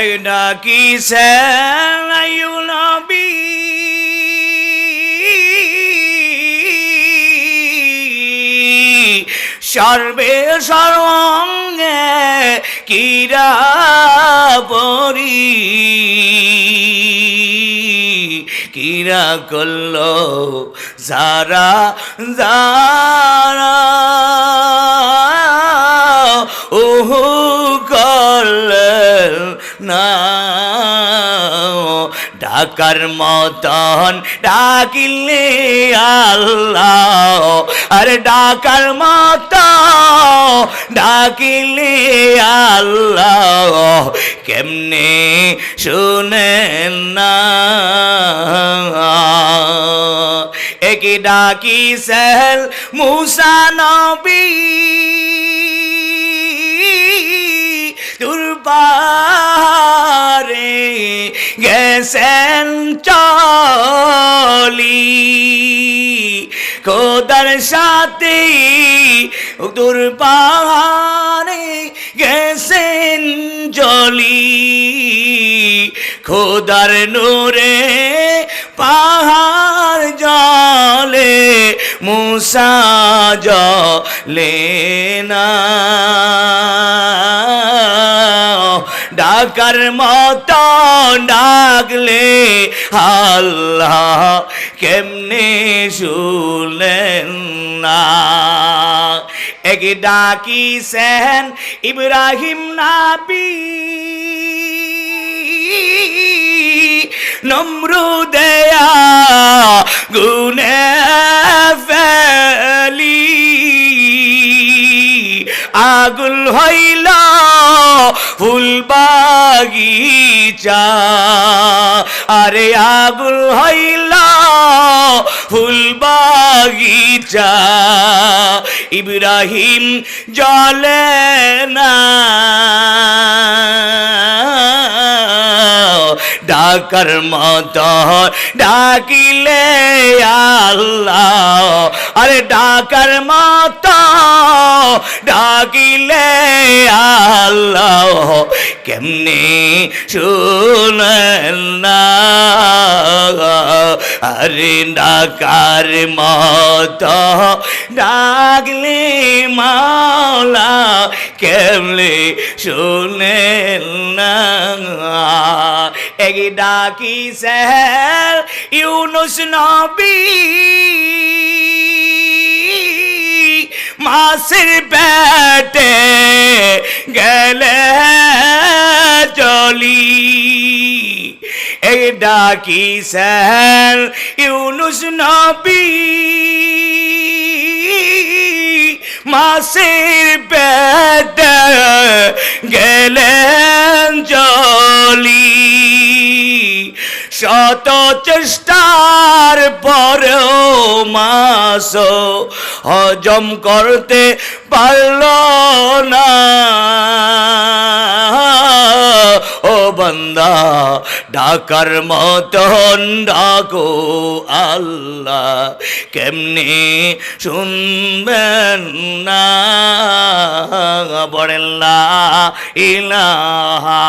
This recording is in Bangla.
এটা কি সেনায়ু নবী? সর্বে সর্বঙ্গে কিরা পরি। কিরা করল যারা যারা। ওহু করলেন না ডাকার মতন ডাকিলে আল্লাহ। আরে ডাকার মত ডাকিলে আল্লাহ। কেমনে শুনেন না? একই ডাকি সেল মুসা নবী। দুর্বারে গেছেন চলি। খোদার সাথে দুর্বারে গেছেন জলি খোদার নূরে পাহাড় জলে মুসা জলে না। ডাকার মত ডাকলে আল্লাহ কেমনে শুনলেন না? এক ডাকি সেন ইব্রাহিম নাবি নমরুদেয়া গুনে ফেলি। আগুল হইল ফুল বাগিচা আরে আগুল হইল ফুল বাগিচা ইব্রাহিম জলে না। ডাকার মত ডাকিলে আল্লাহ। আরে ডাকার মত, ডাকিলে আল্লাহ কেমনে শুনেন না? আরে ডাকার মত, ডাকলে মাওলা কেমনে শুনেন না? এক ডাকি সেল ইউনুস নবী। মাসের পেটে গেলে চলি এই ডাকি সেল ইউনুস নবী। মাসের পেটে গেলেন চলি শত চেষ্টার পরেও মাস হজম করতে পারল না। ও বন্দা, ডাকার মতন ডাকো আল্লাহ, কেমনে শুনবেন না? বড়েল্লা ইলাহা